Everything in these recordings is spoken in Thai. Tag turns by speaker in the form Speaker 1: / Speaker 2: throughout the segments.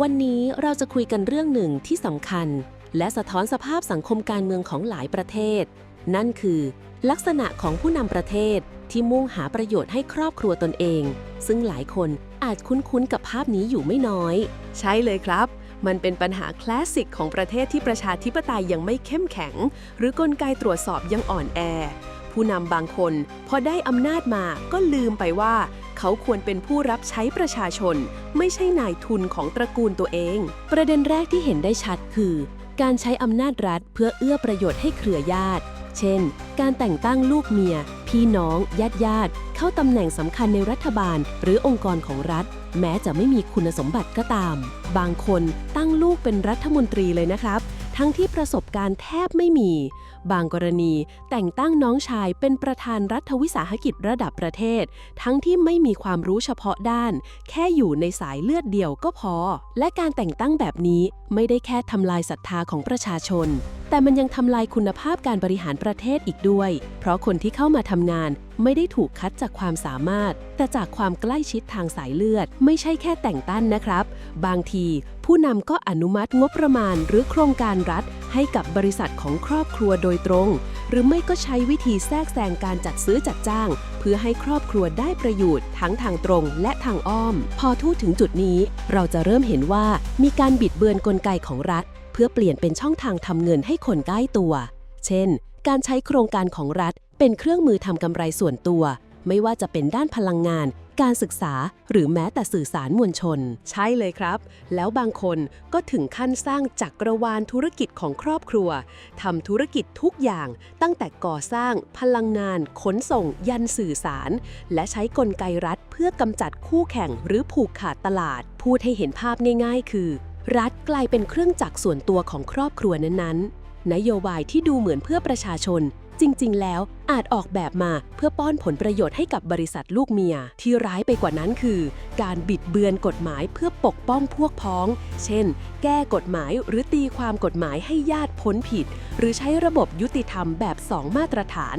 Speaker 1: วันนี้เราจะคุยกันเรื่องหนึ่งที่สำคัญ และสะท้อนสภาพสังคมการเมืองของหลายประเทศ นั่นคือ ลักษณะของผู้นำประเทศที่มุ่งหาประโยชน์ให้ครอบครัวตนเอง ซึ่งหลายคนอาจคุ้นๆกับภาพนี้อยู่ไม่น้อย
Speaker 2: ใช่เลยครับ มันเป็นปัญหาคลาสสิกของประเทศที่ประชาธิปไตยยังไม่เข้มแข็ง หรือกลไกตรวจสอบยังอ่อนแอ ผู้นำบางคน พอได้อำนาจมาก็ลืมไปว่า เขาควรเป็นผู้รับใช้ประชาชน ไม่ใช่นายทุนของตระกูลตัวเอง
Speaker 1: ประเด็นแรกที่เห็นได้ชัดคือ การใช้อำนาจรัฐเพื่อเอื้อประโยชน์ให้เครือญาติ เช่น การแต่งตั้งลูกเมีย พี่น้อง ญาติญาติ เข้าตำแหน่งสำคัญในรัฐบาล หรือองค์กรของรัฐ แม้จะไม่มีคุณสมบัติก็ตาม บางคนตั้งลูกเป็นรัฐมนตรีเลยนะครับ ทั้งที่ประสบการณ์แทบไม่มี บางกรณีแต่งตั้งน้องชายเป็นประธานรัฐวิสาหกิจระดับประเทศ ทั้งที่ไม่มีความรู้เฉพาะด้าน แค่อยู่ในสายเลือดเดียวก็พอ และการแต่งตั้งแบบนี้ไม่ได้แค่ทำลายศรัทธาของประชาชน แต่มันยังทำลายคุณภาพการบริหารประเทศอีกด้วย เพราะคนที่เข้ามาทำงานไม่ได้ถูกคัดจากความสามารถ แต่จากความใกล้ชิดทางสายเลือด ไม่ใช่แค่แต่งตั้งนะครับ บางที ผู้นำก็อนุมัติงบประมาณ หรือโครงการรัฐ ให้กับบริษัทของครอบครัวโดยตรง หรือไม่ก็ใช้วิธีแทรกแซงการจัดซื้อจัดจ้าง เพื่อให้ครอบครัวได้ประโยชน์ทั้งทางตรงและทางอ้อม พอทูดถึงจุดนี้ เราจะเริ่มเห็นว่ามีการบิดเบือนกลไกของรัฐ เพื่อเปลี่ยนเป็นช่องทางทำเงินให้คนใกล้ตัว เช่น การใช้โครงการของรัฐ เป็นเครื่องมือทำกำไรส่วนตัว ไม่ว่าจะเป็นด้านพลังงาน การศึกษา หรือแม้แต่สื่อสารมวลชน
Speaker 2: ใช่เลยครับ แล้วบางคนก็ถึงขั้นสร้างจักรวาลธุรกิจของครอบครัวทำธุรกิจทุกอย่าง ตั้งแต่ก่อสร้าง พลังงาน ขนส่ง ยันสื่อสาร และใช้กลไกรัฐ เพื่อกำจัดคู่แข่งหรือผูกขาดตลาด พูดให้เห็นภาพง่าย ๆ คือ รัฐกลายเป็นเครื่องจักรส่วนตัวของครอบครัวนั้นๆ นโยบายที่ดูเหมือนเพื่อประชาชน จริง ๆ แล้วอาจออกแบบมาเพื่อป้อนผลประโยชน์ให้กับบริษัทลูกเมีย ที่ร้ายไปกว่านั้นคือ การบิดเบือนกฎหมายเพื่อปกป้องพวกพ้อง เช่น แก้กฎหมายหรือตีความกฎหมายให้ญาติพ้นผิด หรือใช้ระบบยุติธรรมแบบสองมาตรฐาน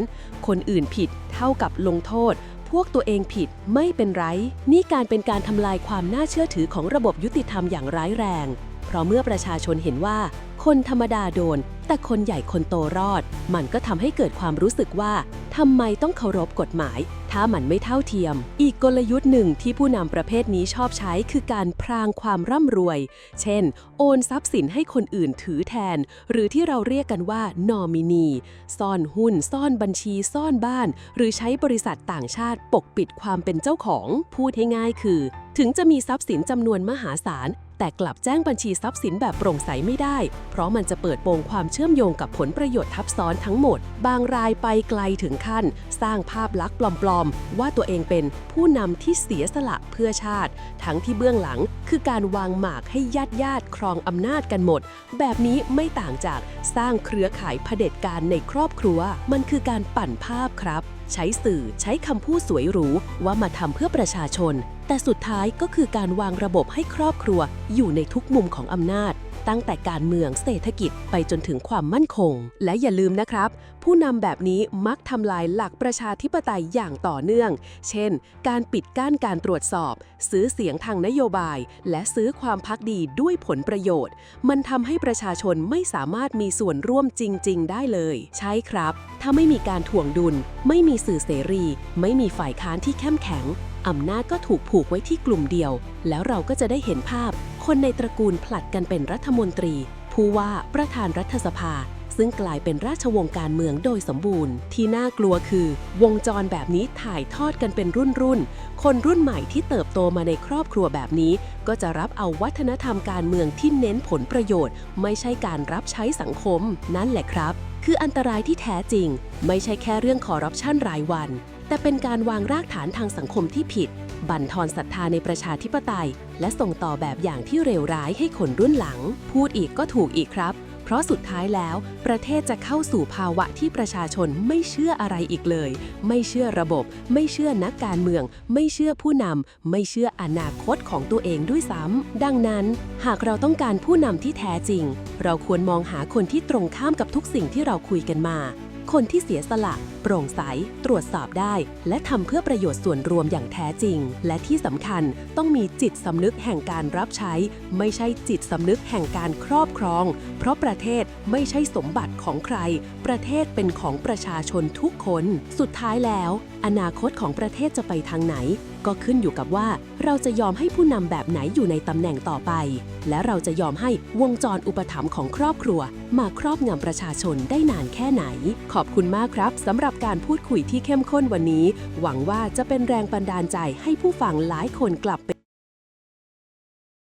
Speaker 2: คนอื่นผิดเท่ากับลงโทษ พวกตัวเองผิดไม่เป็นไร นี่การเป็นการทำลายความน่าเชื่อถือของระบบยุติธรรมอย่างร้ายแรง เพราะเมื่อประชาชนเห็นว่า คนธรรมดาโดน แต่คนใหญ่คนโตรอด มันก็ทำให้เกิดความรู้สึกว่า ทำไมต้องเคารพกฎหมาย ถ้ามันไม่เท่าเทียม อีกกลยุทธ์หนึ่งที่ผู้นำประเภทนี้ชอบใช้คือการพรางความร่ำรวย เช่น โอนทรัพย์สินให้คนอื่นถือแทน หรือที่เราเรียกกันว่านอมินี ซ่อนหุ้น ซ่อนบัญชี ซ่อนบ้าน หรือใช้บริษัทต่างชาติปกปิดความเป็นเจ้าของ พูดให้ง่ายคือ ถึงจะมีทรัพย์สินจำนวนมหาศาล แต่กลับแจ้งบัญชีทรัพย์สินแบบโปร่งใสไม่ได้ เพราะมันจะเปิดโปงความเชื่อมโยงกับผลประโยชน์ทับซ้อนทั้งหมด บางรายไปไกลถึงขั้น สร้างภาพลักษณ์ปลอมๆ ว่าตัวเองเป็นผู้นำที่เสียสละเพื่อชาติ ทั้งที่เบื้องหลังคือการวางหมากให้ญาติญาติๆครองอำนาจกันหมด แบบนี้ไม่ต่างจากสร้างเครือข่ายเผด็จการในครอบครัว มันคือการปั่นภาพครับ ใช้สื่อใช้คำพูดสวยหรูว่ามาทำเพื่อประชาชน แต่สุดท้ายก็คือการวางระบบให้ครอบครัวอยู่ในทุกมุมของอำนาจ ตั้งแต่การเมืองเศรษฐกิจไปจนถึงความมั่นคง และอย่าลืมนะครับ ผู้นำแบบนี้มักทำลายหลักประชาธิปไตยอย่างต่อเนื่อง เช่น การปิดกั้นการตรวจสอบ ซื้อเสียงทางนโยบาย และซื้อความพักดีด้วยผลประโยชน์ มันทำให้ประชาชนไม่สามารถมีส่วนร่วมจริง ๆ ได้เลย ใช่ครับ ถ้าไม่มีการถ่วงดุล ไม่มีสื่อเสรี ไม่มีฝ่ายค้านที่เข้มแข็งอำนาจก็ถูกผูกไว้ที่กลุ่มเดียว แล้วเราก็จะได้เห็นภาพ คนในตระกูลผลัดกันเป็นรัฐมนตรี ผู้ว่าประธานรัฐสภา ซึ่งกลายเป็นราชวงศ์การเมืองโดยสมบูรณ์ ที่น่ากลัวคือ วงจรแบบนี้ถ่ายทอดกันเป็นรุ่นรุ่น คนรุ่นใหม่ที่เติบโตมาในครอบครัวแบบนี้ ก็จะรับเอาวัฒนธรรมการเมืองที่เน้นผลประโยชน์ ไม่ใช่การรับใช้สังคม นั่นแหละครับ คืออันตรายที่แท้จริง ไม่ใช่แค่เรื่องคอร์รัปชันรายวัน แต่เป็นการวางรากฐานทางสังคมที่ผิด บั่นทอนศรัทธาในประชาธิปไตย และส่งต่อแบบอย่างที่เลวร้ายให้คนรุ่นหลัง พูดอีกก็ถูกอีกครับ เพราะสุดท้ายแล้ว ประเทศจะเข้าสู่ภาวะที่ประชาชนไม่เชื่ออะไรอีกเลย ไม่เชื่อระบบ ไม่เชื่อนักการเมือง ไม่เชื่อผู้นำไม่เชื่ออนาคตของตัวเองด้วยซ้ำดังนั้น หากเราต้องการผู้นำที่แท้จริง เราควรมองหาคนที่ตรงข้ามกับทุกสิ่งที่เราคุยกันมา คนที่เสียสละ โปร่งใส ตรวจสอบได้ และทำเพื่อประโยชน์ส่วนรวมอย่างแท้จริง และที่สำคัญต้องมีจิตสำนึกแห่งการรับใช้ ไม่ใช่จิตสำนึกแห่งการครอบครอง เพราะประเทศไม่ใช่สมบัติของใคร ประเทศเป็นของประชาชนทุกคน สุดท้ายแล้ว อนาคตของประเทศจะไปทางไหน ก็ขึ้นอยู่กับว่า เราจะยอมให้ผู้นำแบบไหนอยู่ในตำแหน่งต่อไป และเราจะยอมให้วงจรอุปถัมภ์ของครอบครัว มาครอบงำประชาชนได้นานแค่ไหน ขอบคุณมากครับสำหรับการพูดคุยที่เข้มข้นวันนี้ หวังว่าจะเป็นแรงบันดาลใจให้ผู้ฟังหลายคนกลับไป